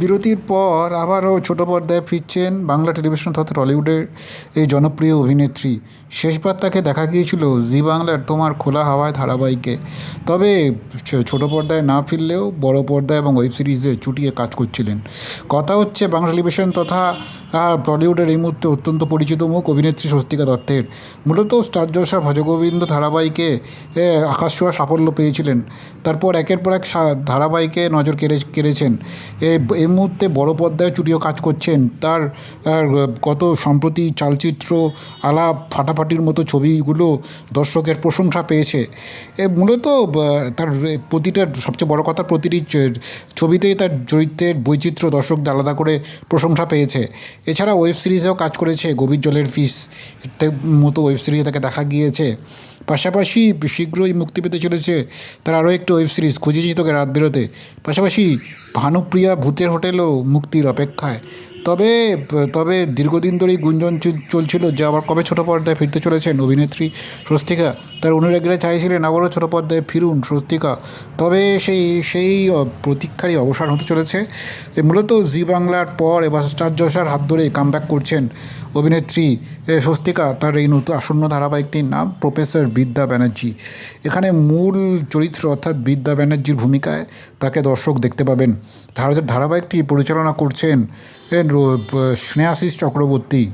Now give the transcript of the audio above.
বিরতির পর আবারও ছোট পর্দায় ফিরছেন বাংলা টেলিভিশন তথা টলিউডের এই জনপ্রিয় অভিনেত্রী। শেষবার তাকে দেখা গিয়েছিল জি বাংলার তোমার খোলা হাওয়ায় ধারাবাহিকে। তবে ছোট পর্দায় না ফিরলেও বড় পর্দায় এবং ওয়েব সিরিজে চুটিয়ে কাজ করছিলেন। কথা হচ্ছে বাংলা টেলিভিশন তথা আহ, টলিউডের এই মুহূর্তে অত্যন্ত পরিচিত মুখ অভিনেত্রী স্বস্তিকা দত্তের। মূলত স্টার জলসা ভজগোবিন্দ ধারাবাহিকে আকাশ ছোঁয়া সাফল্য পেয়েছিলেন। তারপর একের পর এক ধারাবাহিকে নজর কেড়ে কেড়েছেন। এই মুহূর্তে বড় পর্দায় চুটিও কাজ করছেন। তার আর, কত সম্প্রতি চালচিত্র আলাপ ফাটাফাটির মতো ছবিগুলো দর্শকের প্রশংসা পেয়েছে। এ মূলত তার প্রতিটা সবচেয়ে বড় কথা প্রতিটি ছবিতেই তার চরিত্রের বৈচিত্র্য দর্শকদের আলাদা করে প্রশংসা পেয়েছে। এছাড়া ওয়েব সিরিজেও কাজ করেছে, গভীর জলের ফিস মতো ওয়েব সিরিজে তাকে দেখা গিয়েছে। পাশাপাশি শীঘ্রই মুক্তি পেতে চলেছে তার আরও একটি ওয়েব সিরিজ খুঁজেছি তোকে রাত বেরোতে। পাশাপাশি ভানুপ্রিয়া ভূতের হোটেলও মুক্তির অপেক্ষায়। তবে তবে দীর্ঘদিন ধরেই গুঞ্জন চল- চলছিল যে আবার কবে ছোটো পর্দায় ফিরতে চলেছেন অভিনেত্রী স্বস্তিকা তার অনুরাগীরা চাইছিলেন আবারও ছোটো পর্দায় ফিরুন সত্যিকা তবে সেই সেই প্রতীক্ষারই অবসান হতে চলেছে। মূলত জি বাংলার পর এবার স্টার জলসার হাত ধরে কামব্যাক করছেন অভিনেত্রী স্বস্তিকা। তার এই নতুন আসন্ন ধারাবাহিকটির নাম প্রফেসর বিদ্যা ব্যানার্জি। এখানে মূল চরিত্র অর্থাৎ বিদ্যা ব্যানার্জির ভূমিকায় তাকে দর্শক দেখতে পাবেন। ধারাবাহিকটি পরিচালনা করছেন স্নেহাশিস চক্রবর্তী।